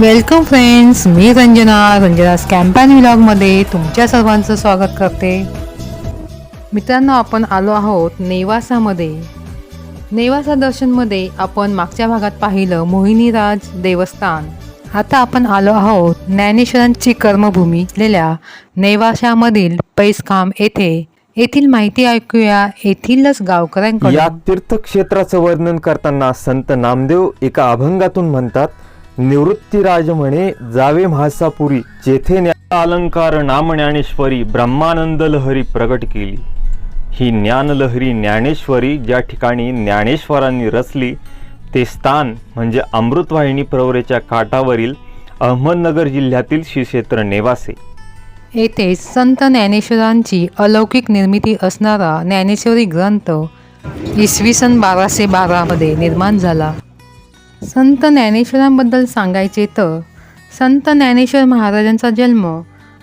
Welcome friends मी रंजना रंजना कॅम्पॅन व्लॉगमध्ये तुमच्या सर्वांचं स्वागत करते. मित्रांनो आपण आलो आहोत नेवासामध्ये. नेवासा दर्शनमध्ये आपण मागच्या भागात पाहिलं मोहिनीराज देवस्थान. आता आपण आलो आहोत ज्ञानेश्वरांची कर्मभूमी असलेल्या नेवाशामधील पैसखांब येथे. येथील माहिती ऐकूया येथीलच गावकऱ्यांकडून. या तीर्थक्षेत्राचं वर्णन करताना संत नामदेव एका अभंगातून म्हणतात निवृत्तीराज म्हणे जावे म्हासापुरी जेथे ज्ञान अलंकार नाम ज्ञानेश्वरी ब्रह्मानंद लहरी प्रगट केली. ही ज्ञानलहरी ज्ञानेश्वरी ज्या ठिकाणी ज्ञानेश्वरांनी रचली ते स्थान म्हणजे अमृतवाहिनी प्रवरेच्या काठावरील अहमदनगर जिल्ह्यातील श्रीक्षेत्र नेवासे. येथे संत ज्ञानेश्वरांची अलौकिक निर्मिती असणारा ज्ञानेश्वरी ग्रंथ इसवी सन बाराशे बारामध्ये निर्माण झाला. संत ज्ञानेश्वरांबद्दल सांगायचे तर संत ज्ञानेश्वर महाराजांचा जन्म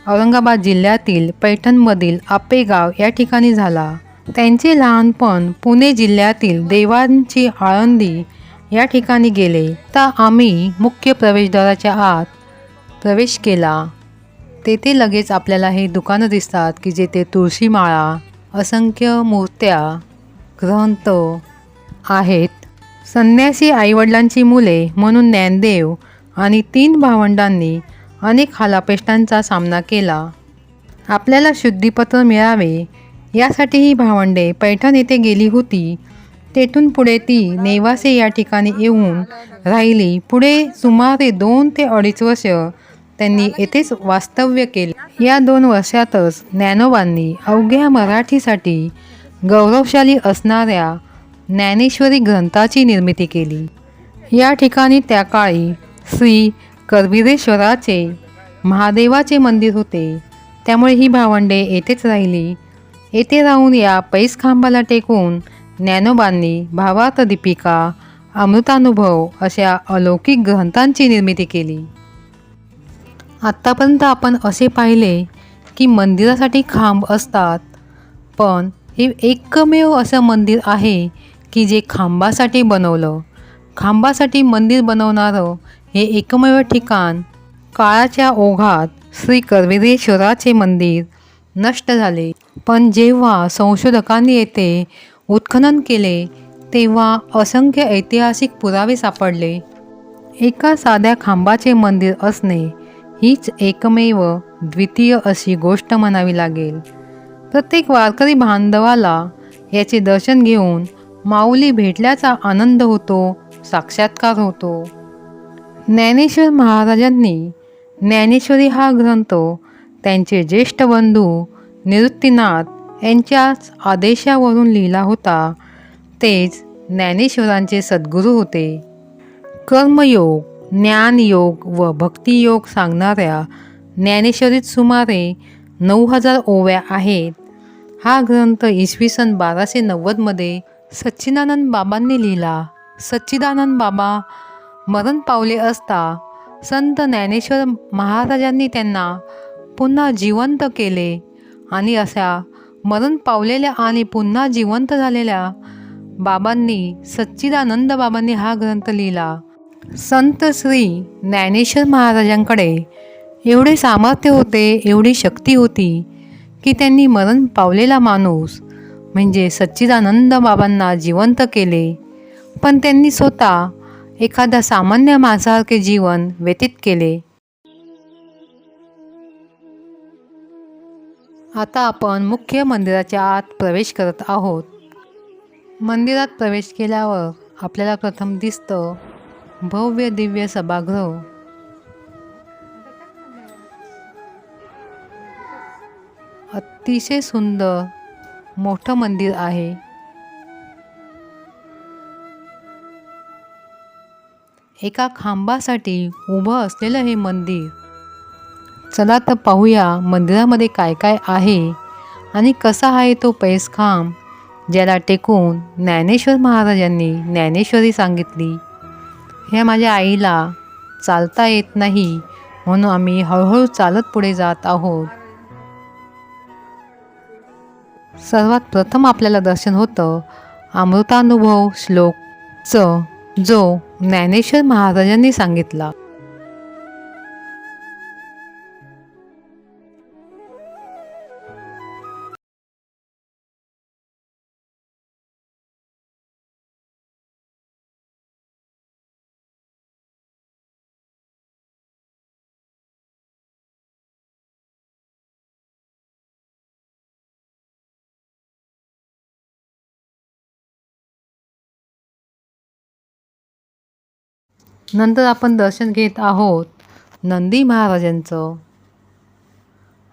औरंगाबाद जिल्ह्यातील पैठणमधील आपेगाव या ठिकाणी झाला. त्यांचे लहानपण पुणे जिल्ह्यातील देवांची आळंदी या ठिकाणी गेले. तर आम्ही मुख्य प्रवेशद्वाराच्या आत प्रवेश केला. तेथे लगेच आपल्याला हे दुकानं दिसतात की जेथे तुळशीमाळा असंख्य मूर्त्या ग्रंथ आहेत. संन्यासी आईवडिलांची मुले म्हणून ज्ञानदेव आणि तीन भावंडांनी अनेक हालापेष्टांचा सामना केला. आपल्याला शुद्धीपत्र मिळावे यासाठी ही भावंडे पैठण येथे गेली होती. तेथून पुढे ती नेवासे या ठिकाणी येऊन राहिली. पुढे सुमारे दोन ते अडीच वर्ष त्यांनी येथेच वास्तव्य केले. या दोन वर्षातच ज्ञानोबांनी अवघ्या मराठीसाठी गौरवशाली असणाऱ्या ज्ञानेश्वरी ग्रंथाची निर्मिती केली. या ठिकाणी त्या काळी श्री करविरेश्वराचे महादेवाचे मंदिर होते. त्यामुळे ही भावंडे येथेच राहिली. येथे राहून या पैसखांबाला टेकून ज्ञानोबांनी भावार्थ दीपिका अमृतानुभव अशा अलौकिक ग्रंथांची निर्मिती केली. आत्तापर्यंत आपण असे पाहिले की मंदिरासाठी खांब असतात पण हे एकमेव असं मंदिर आहे की जे खांबासाठी बनवलं. खांबासाठी मंदिर बनवणारं हे एकमेव ठिकाण. काळाच्या ओघात श्री करवीरेश्वराचे मंदिर नष्ट झाले. पण जेव्हा संशोधकांनी येथे उत्खनन केले तेव्हा असंख्य ऐतिहासिक पुरावे सापडले. एका साध्या खांबाचे मंदिर असणे हीच एकमेव द्वितीय अशी गोष्ट म्हणावी लागेल. प्रत्येक वारकरी बांधवाला याचे दर्शन घेऊन माऊली भेटल्याचा आनंद होतो साक्षात्कार होतो. ज्ञानेश्वर महाराजांनी ज्ञानेश्वरी हा ग्रंथ त्यांचे ज्येष्ठ बंधू निवृत्तीनाथ यांच्याच आदेशावरून लिहिला होता. तेच ज्ञानेश्वरांचे सद्गुरू होते. कर्मयोग ज्ञानयोग व भक्तियोग सांगणाऱ्या ज्ञानेश्वरीत सुमारे नऊ हजार ओव्या आहेत. हा ग्रंथ इसवी सन बाराशे नव्वदमध्ये सच्चिदानंद बाबांनी लिहिला. सच्चिदानंद बाबा मरण पावले असता संत ज्ञानेश्वर महाराजांनी त्यांना पुन्हा जिवंत केले आणि अशा मरण पावलेल्या आणि पुन्हा जिवंत झालेल्या बाबांनी सच्चिदानंद बाबांनी हा ग्रंथ लिहिला. संत श्री ज्ञानेश्वर महाराजांकडे एवढे सामर्थ्य होते एवढी शक्ती होती की त्यांनी मरण पावलेला माणूस म्हणजे सच्चिदानंद बाबांना जिवंत केले. पण त्यांनी स्वतः एखादा सामान्य माणसासारखे जीवन व्यतीत केले. आता आपण मुख्य मंदिराच्या आत प्रवेश करत आहोत. मंदिरात प्रवेश केल्यावर आपल्याला प्रथम दिसतं भव्य दिव्य सभागृह. अतिशय सुंदर मोठं मंदिर आहे. एका खांबासाठी उभं असलेलं हे मंदिर. चला तर पाहूया मंदिरामध्ये काय काय आहे आणि कसा आहे तो पैसखांब ज्याला टेकून ज्ञानेश्वर महाराजांनी ज्ञानेश्वरी सांगितली. ह्या माझ्या आईला चालता येत नाही म्हणून आम्ही हळूहळू चालत पुढे जात आहोत. सर्वात प्रथम आपल्याला दर्शन होतं अमृतानुभव श्लोकचं जो ज्ञानेश्वर महाराजांनी सांगितला. नंतर आपण दर्शन घेत आहोत नंदी महाराजांचं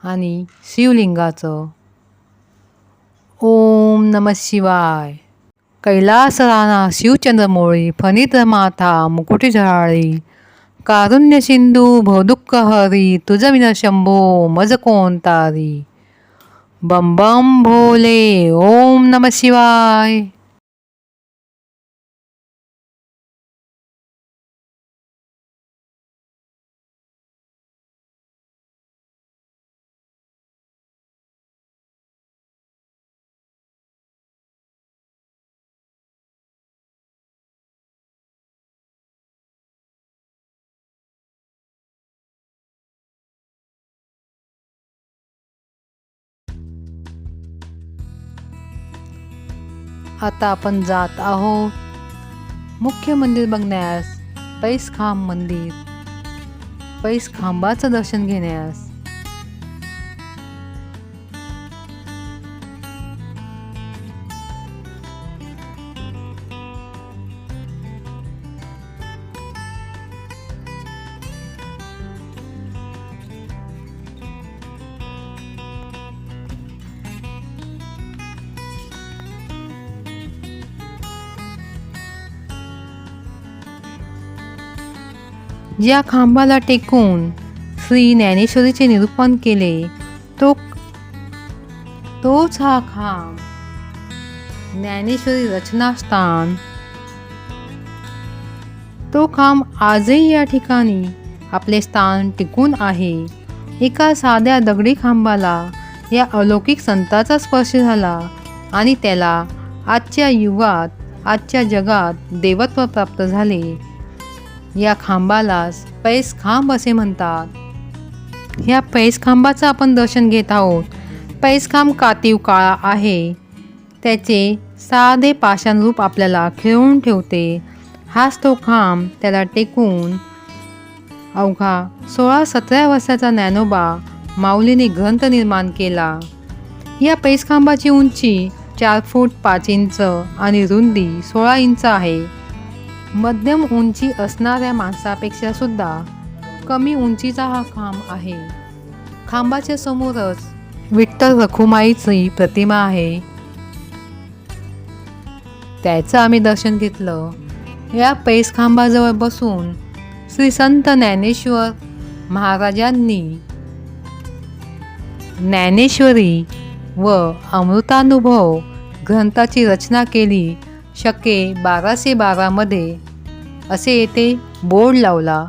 आणि शिवलिंगाचं. ओम नम शिवाय. कैलास राणा शिवचंद्रमोळी फणित माथा मुकुटी झळाळी कारुण्य सिंधू भवदुःख हरी तुझ विन शंभो मज कोणतारी बम बम भोले ओम नम शिवाय. आता आपण जात आहोत मुख्य मंदिर बघण्यास पैस खांब मंदिर. पैस खांबाचं दर्शन घेण्यास ज्या खांबाला टेकून श्री ज्ञानेश्वरीचे निरूपण केले तो तोच हा खांब. ज्ञानेश्वरी रचनास्थान. तो खांब आजही या ठिकाणी आपले स्थान टिकून आहे. एका साध्या दगडी खांबाला या अलौकिक संताचा स्पर्श झाला आणि त्याला आजच्या युगात आजच्या जगात देवत्व प्राप्त झाले. या खांबालाच पैस खांब असे म्हणतात. ह्या पैस खांबाचं आपण दर्शन घेत आहोत. पैस खांब कातीव काळा आहे. त्याचे साधे पाषाण रूप आपल्याला खिळवून ठेवते. हाच तो खांब त्याला टेकून अवघा सोळा सतरा वर्षाचा ज्ञानोबा माऊलीने ग्रंथ निर्माण केला. या पैसखांबाची उंची चार फूट पाच इंच आणि रुंदी सोळा इंच आहे. मध्यम उंची असणाऱ्या माणसापेक्षा सुद्धा कमी उंचीचा हा खांब आहे. खांबाच्या समोरच विठ्ठल रखुमाईची प्रतिमा आहे. त्याचं आम्ही दर्शन घेतलं. या पैस खांबाजवळ बसून श्री संत ज्ञानेश्वर महाराजांनी ज्ञानेश्वरी व अमृतानुभव ग्रंथाची रचना केली. शके बाराशे बारामध्ये असे येथे बोर्ड लावला.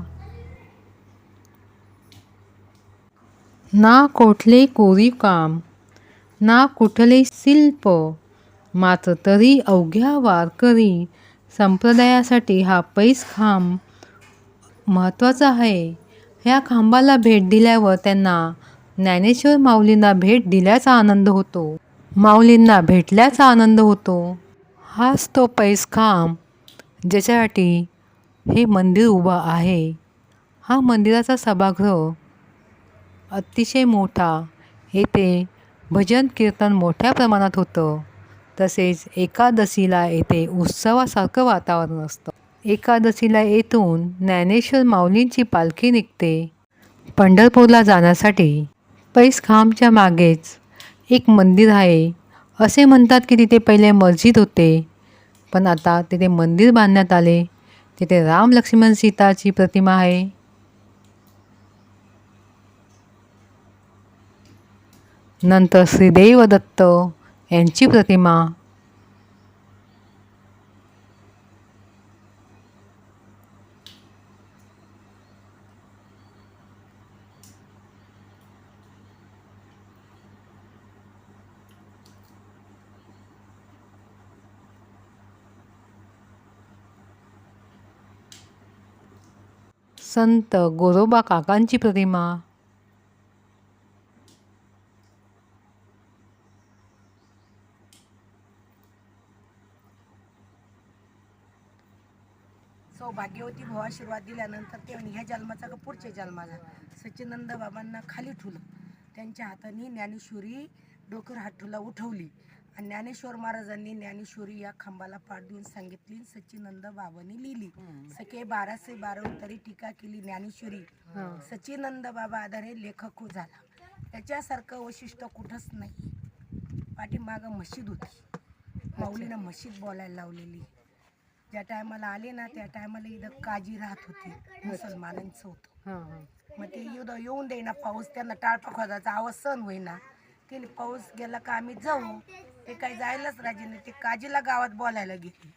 ना कोठले कोरीव काम ना कुठले शिल्प मात्र तरी अवघ्या वारकरी संप्रदायासाठी हा पैस खांब महत्त्वाचा आहे. ह्या खांबाला भेट दिल्यावर त्यांना ज्ञानेश्वर माऊलींना भेट दिल्याचा आनंद होतो. माऊलींना भेटल्याचा आनंद होतो. हाच तो पैसखांब ज्याच्यासाठी हे मंदिर उभं आहे. हा मंदिराचा सभागृह अतिशय मोठा. येथे भजन कीर्तन मोठ्या प्रमाणात होतं. तसेच एकादशीला येथे उत्सवासारखं वातावरण असतं. एकादशीला येथून ज्ञानेश्वर माऊलींची पालखी निघते पंढरपूरला जाण्यासाठी. पैसखांबच्या मागेच एक मंदिर आहे. असे म्हणतात की तिथे पहिले मस्जिद होते. पण आता तिथे मंदिर बांधण्यात आले. तिथे राम लक्ष्मण सीताची प्रतिमा आहे. नंतर श्रीदेव दत्त यांची प्रतिमा. संत गोरोबा काकांची प्रतिमा. सौभाग्यवती भाऊ आशीर्वाद दिल्यानंतर ते ह्या जन्माचा का पुढच्या जन्माचा सच्चिनंद बाबांना खाली ठुलं त्यांच्या हाताने ज्ञानेश्वरी डोकर हात ठुला उठवली. आणि ज्ञानेश्वर महाराजांनी ज्ञानेश्वरी या खांबाला पाठ देऊन सांगितली सच्चिनंद बाबांनी लिहिली. सखे बाराशे बारा तरी टीका केली ज्ञानेश्वरी. सच्चिनंद बाबा आधारे लेखक हो झाला. त्याच्यासारखं वैशिष्ट्य कुठंच नाही. पाठीमागं मशीद होती. माऊलीनं मशीद बोलायला लावलेली. ज्या टायमाला आले ना त्या टायमाला इथं काजी राहत होती. मुसलमानांचं होतं. मग ते युद्ध येऊन देईना पाऊस त्यांना टाळपाखोदाचा आवाज सहन होईना. त्याने पाऊस गेला का आम्ही जाऊ. ते काही जायलाच राजी नाही. ते काजीला गावात बोलायला गेली.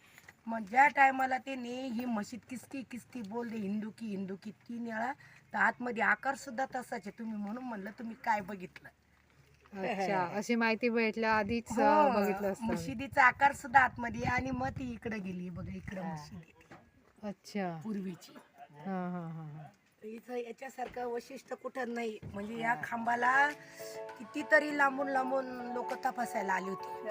मग ज्या टायमाला त्याने ही मशीद किसकी किसकी बोलले हिंदू की हिंदू की तीन वेळा तर आतमध्ये आकार सुद्धा तसाच आहे. तुम्ही म्हणून म्हणलं तुम्ही काय बघितलं? अच्छा अशी माहिती भेटल्या आधीच हो, बघितलं असतं. मशिदीचा आकार सुद्धा आतमध्ये आहे आणि मग ती इकडे गेली बघा इकडे मशीद अच्छा. पूर्वीची. हां हां हां हां. इथं याच्यासारखं वैशिष्ट्य कुठं नाही. म्हणजे या खांबाला कितीतरी लांबून लांबून लोक तपासायला आली होती.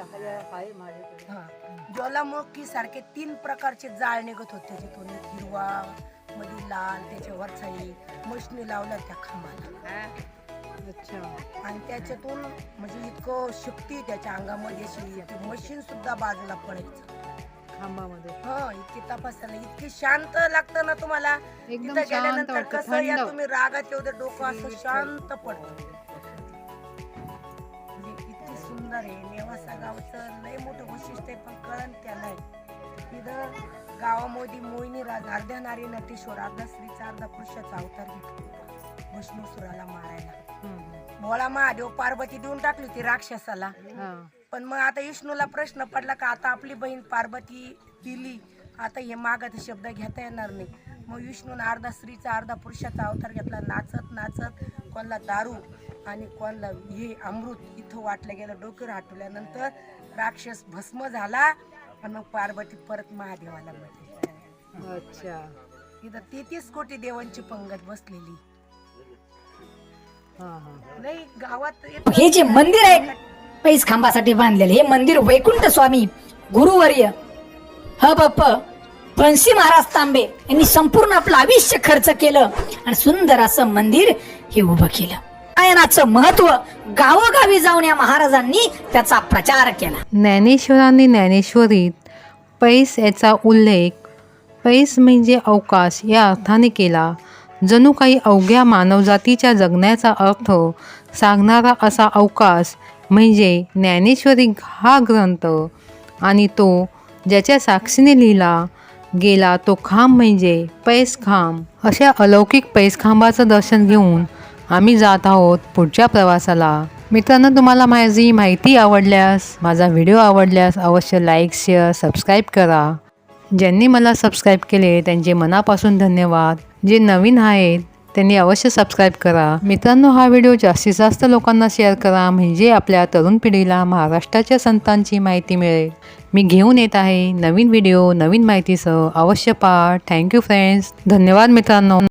हा. ज्वालामुखी सारखे तीन प्रकारचे जाळ निघत होते. त्याच्यातून एक हिरवा मध्ये लाल त्याच्यावरचा एक मशनी लावल्या त्या खांबाला. अच्छा. आणि त्याच्यातून म्हणजे इतकं शक्ती त्याच्या अंगामध्ये अशी मशीन सुद्धा बाजूला पडायचं. खांबामध्ये. हा इतकी तपासायला इतकी शांत लागतं ना तुम्हाला. एकदम तिथं शांत गेल्यानंतर वाटतं, कसं या थंड. तुम्ही रागात येऊ दे डोकं असं शांत पडतं. म्हणजे इतकी सुंदर आहे नेवासा गावचं लय मोठं वैशिष्ट्य आहे पण कळण त्याला आहे. गावामध्ये मोहिनी राज अर्ध्या नारी नटेश्वर अर्धा स्त्रीचा अर्धा पुरुषाचा अवतार घेतला भस्मासुराला मारायला. हं, भोळा महादेव पार्वती देऊन टाकली होती राक्षसाला. हां. पण मग आता विष्णूला प्रश्न पडला का आता आपली बहीण पार्वती दिली आता हे मागत शब्द घेता येणार नाही. मग विष्णूने अर्धा स्त्रीचा अर्धा पुरुषाचा अवतार घेतला नाचत नाचत कोणाला दारू आणि कोणाला हे अमृत इथं वाटलं गेलं डोक्यावर हाटवल्यानंतर राक्षस भस्म झाला आणि मग पार्वती परत महादेवाला मिळाली अच्छा. इथं तेहतीस कोटी देवांची पंगत बसलेली. हां हां. नाही गावात हे जे मंदिर आहे पैस खांबासाठी बांधलेले. हे मंदिर वैकुंठ स्वामी गुरुवर्य ह बप्प फणसी महाराज तांबे यांनी संपूर्ण आपलं आयुष्य खर्च केलं आणि सुंदर असं मंदिर हे उभं केलं. गायनाचं महत्त्व गावोगावी जाऊन या महाराजांनी त्याचा प्रचार केला. ज्ञानेश्वरांनी ज्ञानेश्वरीत पैस याचा उल्लेख पैस म्हणजे अवकाश या अर्थाने केला. जणू काही अवघ्या मानवजातीच्या जगण्याचा अर्थ सांगणारा असा अवकाश म्हणजे ज्ञानेश्वरी हा ग्रंथ आणि तो ज्याच्या साक्षीने लिहिला गेला तो खांब म्हणजे पैसखांब अशा अलौकिक पैसखांबाचं दर्शन घेऊन आम्ही जात आहोत पुढच्या प्रवासाला. मित्रांनो तुम्हाला माझी माहिती आवडल्यास माझा व्हिडिओ आवडल्यास अवश्य लाईक शेअर सबस्क्राईब करा. ज्यांनी मला सबस्क्राईब केले त्यांचे मनापासून धन्यवाद. जे नवीन आहेत त्यांनी अवश्य सबस्क्राईब करा. मित्रांनो हा व्हिडिओ जास्तीत जास्त लोकांना शेअर करा. म्हणजे आपल्या तरुण पिढीला महाराष्ट्राच्या संतांची माहिती मिळेल. मी घेऊन येत आहे नवीन व्हिडिओ नवीन माहितीसह. अवश्य पहा. थँक्यू फ्रेंड्स धन्यवाद मित्रांनो.